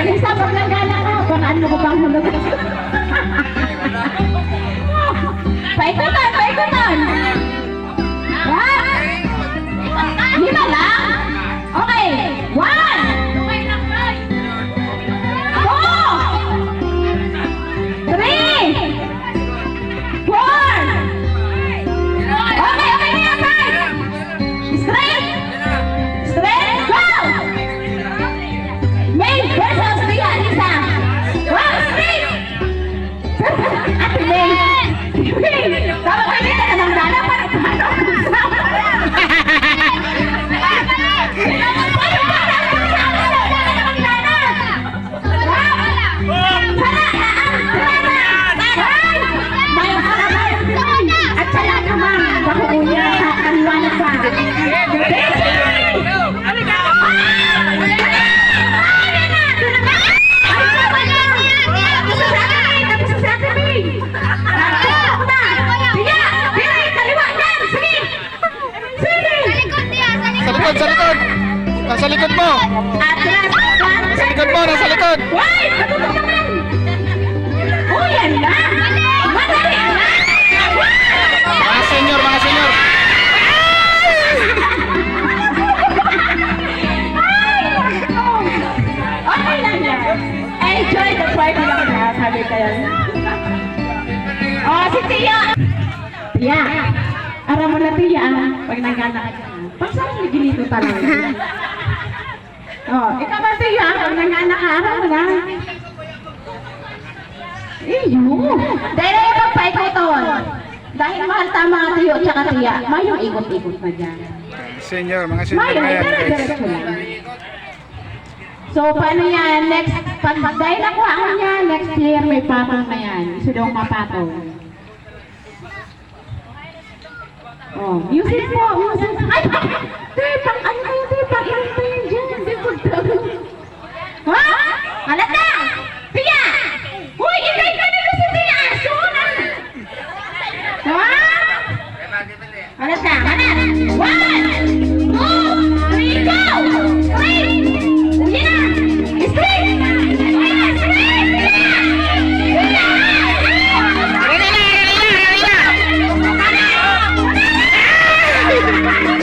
Alisa, pag nagana ka, paraan mo ko pang hulog. Paikutan, paikutan. Likod, sa likod. Nasa likod mo. Sa likod mo, nasa likod. Why? Naman! Oh, yan na! Madali na! Mga senior, mga senior. Okay lang yan. Enjoy the party lang na, sabi kayo. Oh, si Tia! Tia! Aram mo na pag nagana ka dyan. Pag saan mo ginito talaga? Oh, ikaw ba Tia, pag nagana ka, aram mo na. Iyo! Dahil na yung paikuton. Dahil mahal tama ang tiyo tsaka tiya, mayong ikot-ikot na dyan. Senior, mga senior Mayong, na yan, guys. So, paano yan? Next, pag dahil nakuha ko niya, next year may patong na yan. Isa daw mapatong. Oh, music po, music. Ay, tepang, ano kayo tepang? Ano kayo dyan? Hindi ko daw. Ha? Halata! Pia! Uy, ikay ka nito si Pia! Aso na! Ha? Halata, halata! One! Thank you.